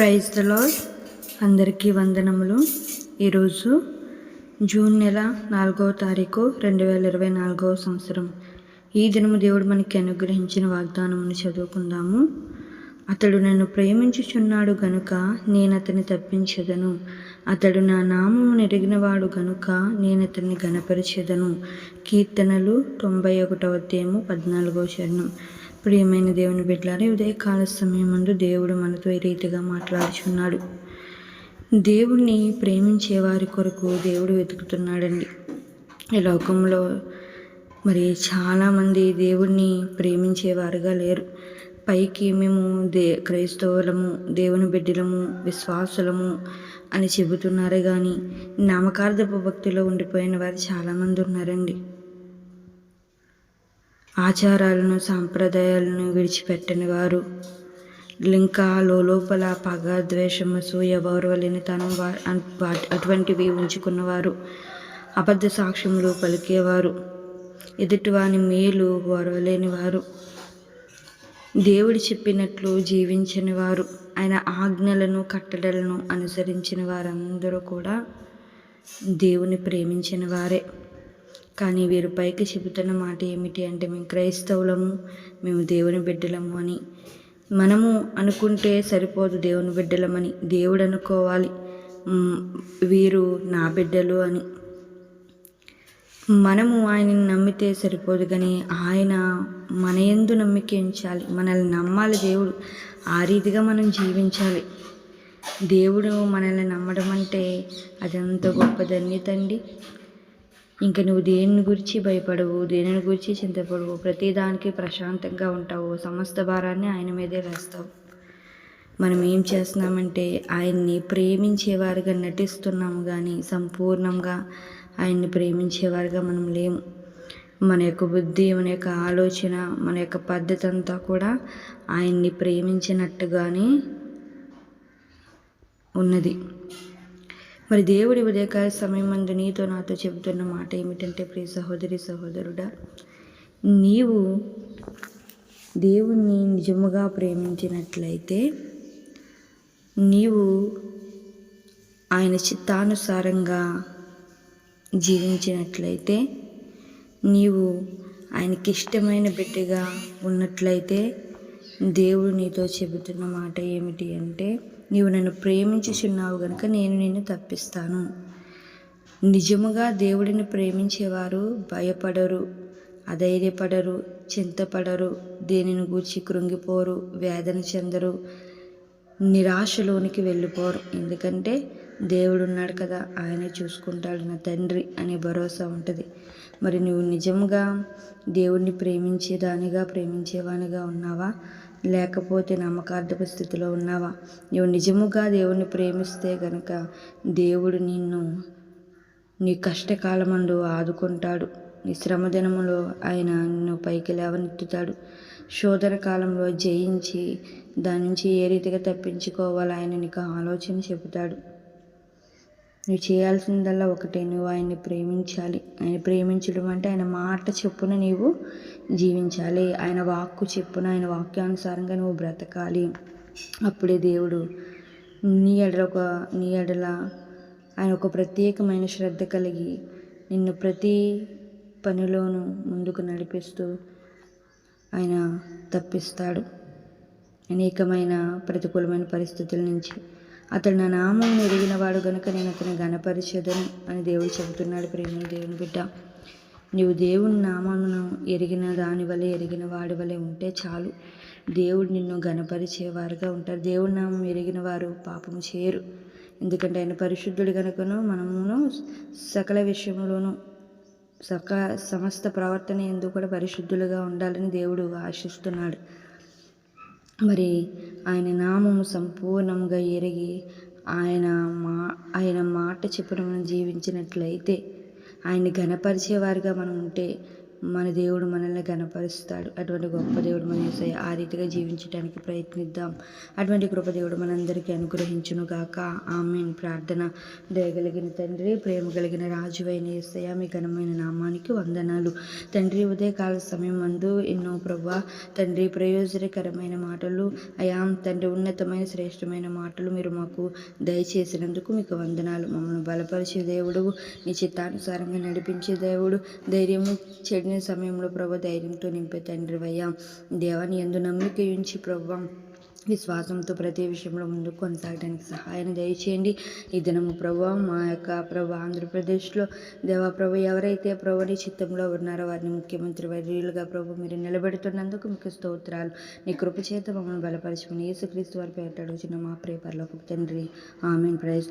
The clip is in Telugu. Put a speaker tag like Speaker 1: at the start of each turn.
Speaker 1: ప్రైజ్ ద లాడ్ అందరికీ వందనములు. ఈరోజు జూన్ నెల నాలుగవ తారీఖు రెండు వేల ఇరవై నాలుగవ సంవత్సరం. ఈ దినము దేవుడు మనకి అనుగ్రహించిన వాగ్దానమును చదువుకుందాము. అతడు నన్ను ప్రేమించుచున్నాడు గనుక నేను అతన్ని తప్పించదను. అతడు నా నామము నెరిగినవాడు గనుక నేను అతన్ని గణపరిచెదను కీర్తనలు తొంభై ఒకటవ తేము పద్నాలుగవ చరణం. ప్రియమైన దేవుని బిడ్డలారా ఉదయకాల సమయం ముందు దేవుడు మనతో ఈ రీతిగా మాట్లాడుచున్నాడు. దేవుణ్ణి ప్రేమించే వారి కొరకు దేవుడు వెతుకుతున్నాడండి. ఈ లోకంలో మరి చాలామంది దేవుణ్ణి ప్రేమించేవారుగా లేరు. పైకి మేము దే క్రైస్తవులము దేవుని బిడ్డలము విశ్వాసులము అని చెబుతున్నారు కానీ నామకార్థపు భక్తిలో ఉండిపోయిన వారు చాలామంది ఉన్నారండి. ఆచారాలను సాంప్రదాయాలను విడిచిపెట్టని వారు. ఇంకా లోపల పగ ద్వేషము సూయ గౌరవలేనితనం అటువంటివి ఉంచుకున్నవారు. అబద్ధ సాక్ష్యములు పలికేవారు. ఎదుటివాని మేలు ఓర్వలేని వారు దేవుడు చెప్పినట్లు జీవించని వారు ఆయన ఆజ్ఞలను కట్టడలను అనుసరించిన వారందరూ కూడా దేవుని ప్రేమించిన వారే. కానీ వీరు పైకి చెబుతున్న మాట ఏమిటి అంటే మేము క్రైస్తవులము మేము దేవుని బిడ్డలము అని. మనము అనుకుంటే సరిపోదు దేవుని బిడ్డలమని. దేవుడు అనుకోవాలి. వీరు నా బిడ్డలు అని. మనము ఆయనని నమ్మితే సరిపోదు కానీ ఆయన మన ఎందు నమ్మిక ఉంచాలి మనల్ని నమ్మాలి దేవుడు. ఆ రీతిగా మనం జీవించాలి. దేవుడు మనల్ని నమ్మడం అంటే అదంత గొప్ప ధన్యత అండి ఇంకా నువ్వు దేని గురించి భయపడవు దేనిని గురించి చింతపడవు. ప్రతిదానికి ప్రశాంతంగా ఉంటావు. సమస్త భారాన్ని ఆయన మీదే వేస్తావు. మనం ఏం చేస్తున్నామంటే ఆయన్ని ప్రేమించేవారుగా నటిస్తున్నాము కానీ సంపూర్ణంగా ఆయన్ని ప్రేమించేవారుగా మనం లేము. మన యొక్క బుద్ధి మన యొక్క ఆలోచన మన యొక్క పద్ధతి అంతా కూడా ఆయన్ని ప్రేమించినట్టుగానే ఉన్నది. మరి దేవుడి ఉదయకాల సమయం అందు నీతో నాతో చెబుతున్న మాట ఏమిటంటే ప్రియ సహోదరి సహోదరుడా నీవు దేవుణ్ణి నిజముగా ప్రేమించినట్లయితే నీవు ఆయన చిత్తానుసారంగా జీవించినట్లయితే నీవు ఆయనకి ఇష్టమైన బిడ్డగా ఉన్నట్లయితే దేవుడు నీతో చెబుతున్న మాట ఏమిటి అంటే నీవు నన్ను ప్రేమించుచున్నావు కనుక నేను నిన్ను తప్పిస్తాను. నిజముగా దేవుడిని ప్రేమించేవారు భయపడరు అధైర్యపడరు చింతపడరు దేనిని గూర్చి కృంగిపోరు వేదన చెందరు నిరాశలోనికి వెళ్ళిపోరు. ఎందుకంటే దేవుడు ఉన్నాడు కదా ఆయనే చూసుకుంటాడు నా తండ్రి అనే భరోసా ఉంటుంది. మరి నువ్వు నిజంగా దేవుణ్ణి ప్రేమించేదానిగా ప్రేమించేవానిగా ఉన్నావా? లేకపోతే నమ్మకార్థపు స్థితిలో ఉన్నావా? నువ్వు నిజముగా దేవుణ్ణి ప్రేమిస్తే గనక దేవుడు నిన్ను నీ కష్టకాలమందు ఆదుకుంటాడు. నీ శ్రమ దినములో ఆయన నిన్ను పైకి లేవనెత్తుతాడు. శోధన కాలంలో జయించి దాని నుంచి ఏ రీతిగా తప్పించుకోవాలో ఆయన నీకు ఆలోచన చెబుతాడు. నువ్వు చేయాల్సిందల్లా ఒకటే. నువ్వు ఆయన్ని ప్రేమించాలి. ఆయన ప్రేమించడం అంటే ఆయన మాట చెప్పున నీవు జీవించాలి. ఆయన వాక్కు చెప్పున ఆయన వాక్యానుసారంగా నువ్వు బ్రతకాలి. అప్పుడే దేవుడు నీ ఎడల ఒక నీ ఎడల ఆయన ఒక ప్రత్యేకమైన శ్రద్ధ కలిగి నిన్ను ప్రతి పనిలోనూ ముందుకు నడిపిస్తూ ఆయన తప్పిస్తాడు. అనేకమైన ప్రతికూలమైన పరిస్థితుల నుంచి అతడు నా నామం ఎరిగినవాడు గనుక నేను అతని గణపరిచేదను అని దేవుడు చెబుతున్నాడు. ప్రేమ దేవుని బిడ్డ నీవు దేవుని నామమును ఎరిగిన దాని వలె ఎరిగిన వాడి వలె ఉంటే చాలు. దేవుడు నిన్ను గణపరిచేవారుగా ఉంటారు. దేవుడి నామం ఎరిగిన వారు పాపము చేయరు. ఎందుకంటే ఆయన పరిశుద్ధుడు కనుకను మనమును సకల విషయంలోనూ సక సమస్త ప్రవర్తన ఎందుకు కూడా పరిశుద్ధులుగా ఉండాలని దేవుడు ఆశిస్తున్నాడు. మరి ఆయన నామము సంపూర్ణంగా ఎరిగి ఆయన మా ఆయన మాట చెప్పడం జీవించినట్లయితే ఆయన్ని ఘనపరిచేవారిగా మనం ఉంటే మన దేవుడు మనల్ని గణపరుస్తాడు అటువంటి గొప్ప దేవుడు మన ఏసయ్య ఆ రీతిగా జీవించడానికి ప్రయత్నిద్దాం. అటువంటి కృప దేవుడు మనందరికీ అనుగ్రహించును గాక. ఆమెన్. ప్రార్థన దయగలిగిన తండ్రి ప్రేమ కలిగిన రాజువైన ఏసయ్య మీ ఘనమైన నామానికి వందనాలు. తండ్రి ఉదయకాల సమయం మందు ఎన్నో ప్రభా తండ్రి ప్రయోజనకరమైన మాటలు అయా తండ్రి ఉన్నతమైన శ్రేష్టమైన మాటలు మీరు మాకు దయచేసినందుకు మీకు వందనాలు. మమ్మల్ని బలపరిచే దేవుడు నీ చిత్తానుసారంగా నడిపించే దేవుడు ధైర్యము చెడిన సమయంలో ప్రభు ధైర్యంతో నింపే తండ్రి అయ్యా దేవాన్ని ఎందు నమ్మిక ఉంచి ప్రభు విశ్వాసంతో ప్రతి విషయంలో ముందుకు కొనసాగడానికి సహాయం దయచేయండి. ఈ దినము ప్రభు మా యొక్క ప్రభు ఆంధ్రప్రదేశ్లో దేవా ప్రభు ఎవరైతే ప్రభుని చిత్తంలో ఉన్నారో వారిని ముఖ్యమంత్రి వర్యులుగా ప్రభు మీరు నిలబెడుతున్నందుకు మీకు స్తోత్రాలు. నీ కృప చేత మమ్మల్ని బలపరచుకుని యేసుక్రీస్తు వారి పేట అడుగుచున్న మా ప్రియ తండ్రి. ఆమెన్. ప్రైజ్